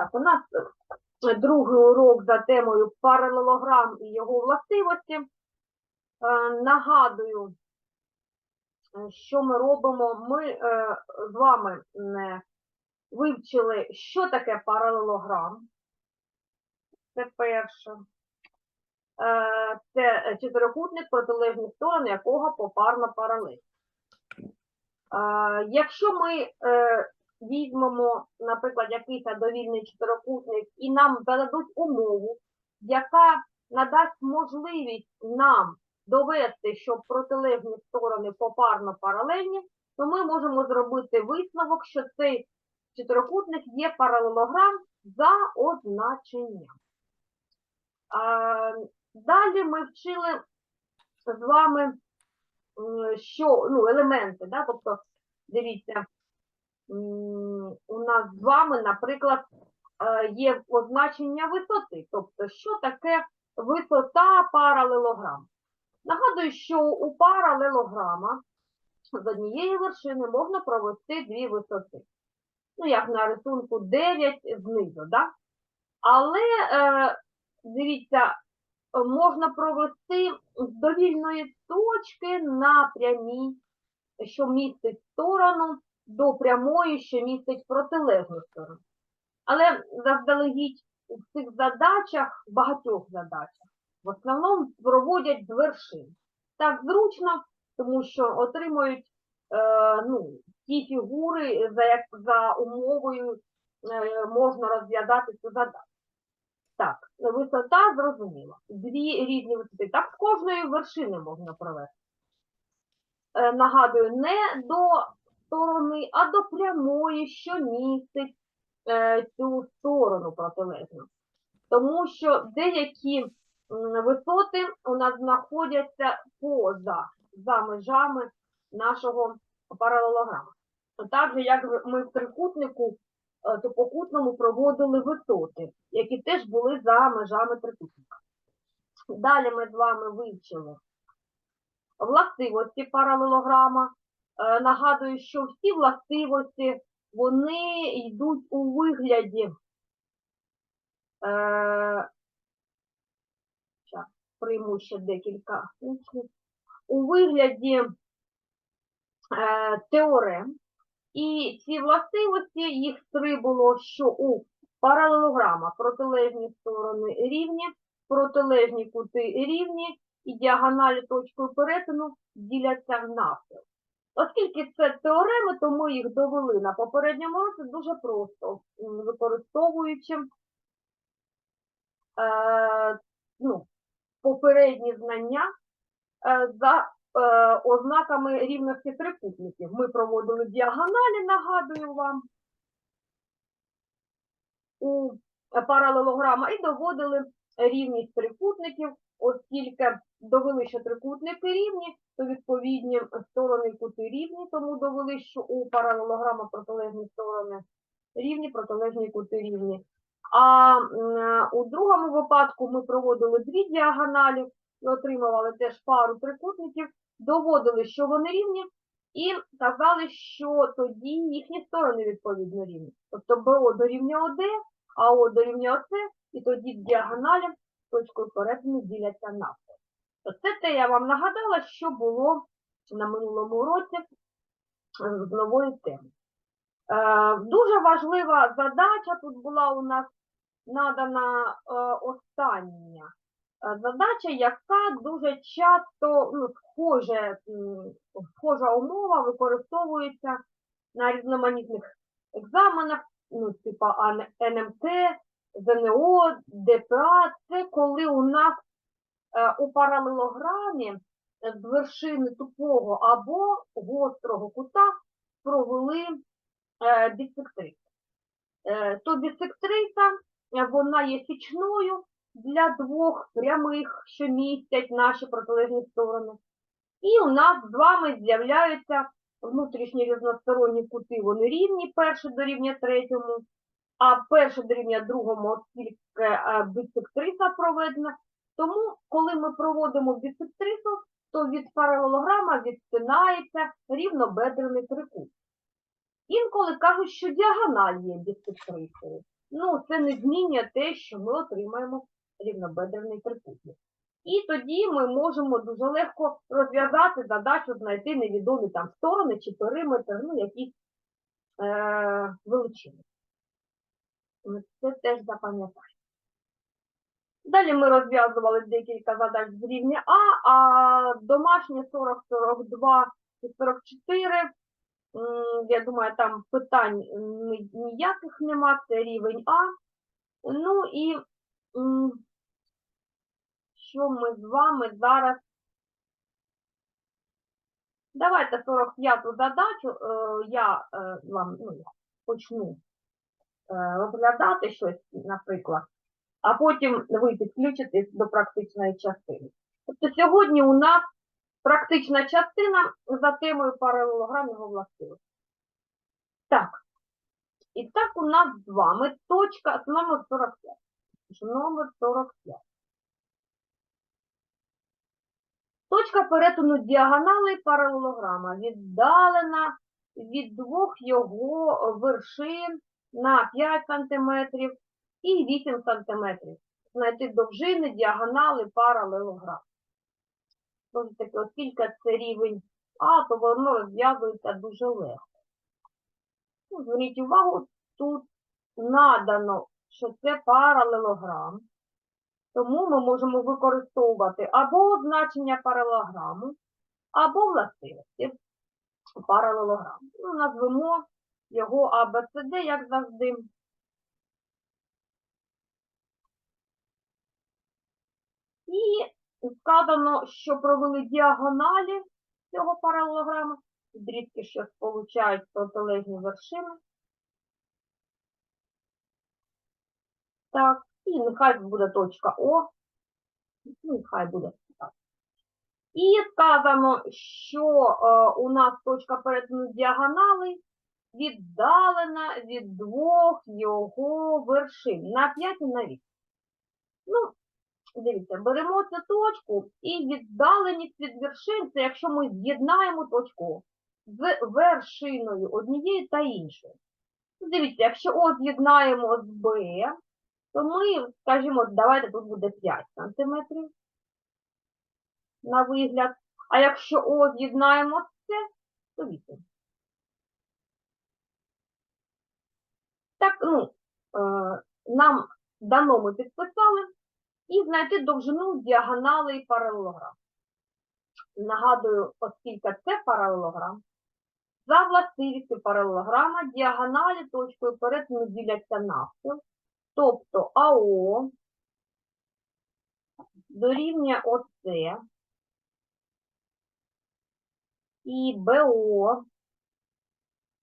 Так, у нас е, другий урок за темою паралелограм і його властивості. Е, Нагадую, е, що ми робимо. Ми з вами вивчили, що таке паралелограм. Це перше. Це чотирикутник, протилежні сторони якого попарно паралель. Якщо ми візьмемо, наприклад, якийсь довільний чотирикутник і нам зададуть умову, яка надасть можливість нам довести, що протилежні сторони попарно паралельні, то ми можемо зробити висновок, що цей чотирикутник є паралелограм за означенням. Далі ми вчили з вами, що ну, елементи, да? тобто, дивіться, у нас з вами, наприклад, е, є означення висоти. Тобто, що таке висота паралелограм? Нагадую, що у паралелограма з однієї вершини можна провести дві висоти. Ну, як на рисунку 9 знизу, да? Але, е, дивіться, можна провести з довільної точки на прямій, що містить сторону, до прямої, що містить протилежну сторону. Але заздалегідь у цих задачах, багатьох задачах, в основному проводять вершин. Так зручно, тому що отримують е, ну, ті фігури, за, як, за умовою е, можна розв'язати цю задачу. Так, висота зрозуміла. Дві різні висоти. Так з кожної вершини можна провести. Е, нагадую, не до сторони, а до прямої, що містить е, цю сторону протилежну. Тому що деякі висоти у нас знаходяться поза за межами нашого паралелограма. Так же, як ми в трикутнику е, топокутному проводили висоти, які теж були за межами трикутника. Далі ми з вами вивчили властивості паралелограма. Е, Нагадую, що всі властивості вони йдуть у вигляді. Е, щас, прийму ще декілька учнів. У вигляді е, теорем. І ці властивості, їх три було, що у паралелограма протилежні сторони рівні, протилежні кути рівні і діагоналі точкою перетину діляться навпіл. Оскільки це теореми, то ми їх довели на попередньому році дуже просто, використовуючи е, ну, попередні знання е, за е, ознаками рівності трикутників. Ми проводили діагоналі, нагадую вам, у паралелограма і доводили рівність трикутників, оскільки довели, що трикутники рівні, то відповідні сторони кути рівні, тому довели, що у паралелограма протилежні сторони рівні, протилежні кути рівні. А у другому випадку ми проводили дві діагоналі і отримували теж пару трикутників, доводили, що вони рівні, і казали, що тоді їхні сторони відповідно рівні. Тобто БО дорівнює ОД, АО дорівнює ОС, і тоді діагоналі точкою перетину діляться навпіл. Це те я вам нагадала, що було на минулому уроці е, з нової теми. Е, Дуже важлива задача тут була у нас надана е, остання задача, яка дуже часто ну, схоже, схожа умова використовується на різноманітних екзаменах, ну, типа НМТ, ЗНО, ДПА. Це коли у нас е, у паралелограмі з вершини тупого або гострого кута провели е, бісектриса. Е, то бісектриса, е, вона є січною для двох прямих, що містять наші протилежні сторони. І у нас з вами з'являються внутрішні різносторонні кути, вони рівні, перший дорівнює третьому, а перший дорівнює другому, оскільки е, бісектриса проведена. Тому, коли ми проводимо бісектрису, то від паралелограма відстинається рівнобедрений трикут. Інколи кажуть, що діагональ є бісектрисою. ну, це не змінює те, що ми отримаємо рівнобедрений трикутник. І тоді ми можемо дуже легко розв'язати задачу, знайти невідомі там сторони чи периметр, ну, якісь е, величини. Це теж запам'ятаємо. Далі ми розв'язували декілька задач з рівня А, а домашні 40, 42 і 44, я думаю, там питань ніяких нема, це рівень А. Ну і що ми з вами зараз. Давайте 45-ту задачу е, я е, вам ну, я почну е, розглядати щось, наприклад, а потім ви підключитесь до практичної частини. Тобто сьогодні у нас практична частина за темою паралелограмного властивості. Так. І так у нас з вами точка номер 45. Номер 45. Точка перетину діагоналей паралелограма віддалена від двох його вершин на 5 см і 8 см. Знайти довжини діагонали паралелограма. Тож таки, оскільки це рівень А, то воно розв'язується дуже легко. Ну, Зверніть увагу, тут надано, що це паралелограм. Тому ми можемо використовувати або значення паралелограму, або властивості паралелограму. Ну, назвемо його АБЦД, як завжди. І сказано, що провели діагоналі цього паралелограму, дрібки, що сполучають протилежні вершини. Так, і нехай буде точка О. Ну, нехай буде так. І сказано, що е, у нас точка перетину діагоналей віддалена від двох його вершин на 5 і на 8. Ну, дивіться, беремо цю точку і віддаленість від вершин, це якщо ми з'єднаємо точку з вершиною однієї та іншої. Дивіться, якщо О з'єднаємо з Б, то ми, скажімо, давайте тут буде 5 см на вигляд. А якщо О з'єднаємо з С, то 8. Так, ну, е, нам дано ми підписали і знайти довжину діагонали і паралелограм. Нагадую, оскільки це паралелограм, за властивістю паралелограма діагоналі точкою перетину діляться навпіл, тобто АО дорівнює ОС і БО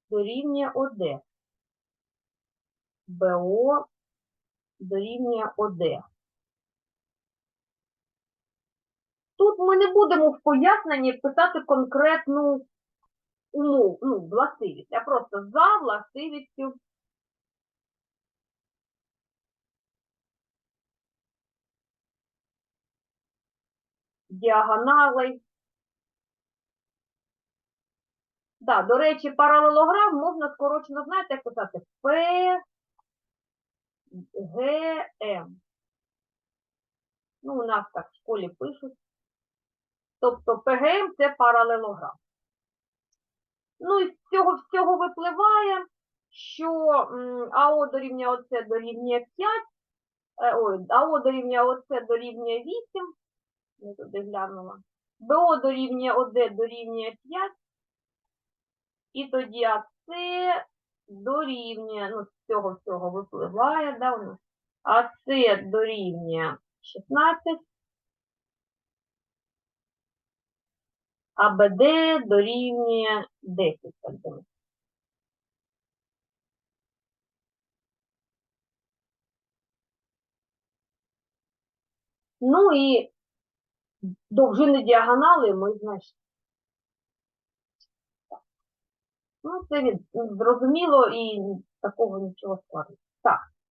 дорівнює ОД. БО дорівнює ОД. Тут ми не будемо в поясненні писати конкретну умову, ну, властивість, а просто за властивістю діагоналей. Да, до речі, паралелограм можна скорочено, знаєте, як писати П, Г, М. Ну, у нас так в школі пишуть. Тобто ПГМ це паралелограм. Ну і з цього всього випливає, що АО дорівнює ОЦ дорівнює 5, е, ой, АО дорівнює ОЦ дорівнює 8, я туди глянула, БО дорівнює ОД дорівнює 5, і тоді АЦ дорівнює, ну, з цього всього випливає, да, у нас, АЦ дорівнює 16, а БД дорівнює 10 см. Ну і довжини діагонали ми знайшли. Ну, це зрозуміло і такого нічого складного. Так.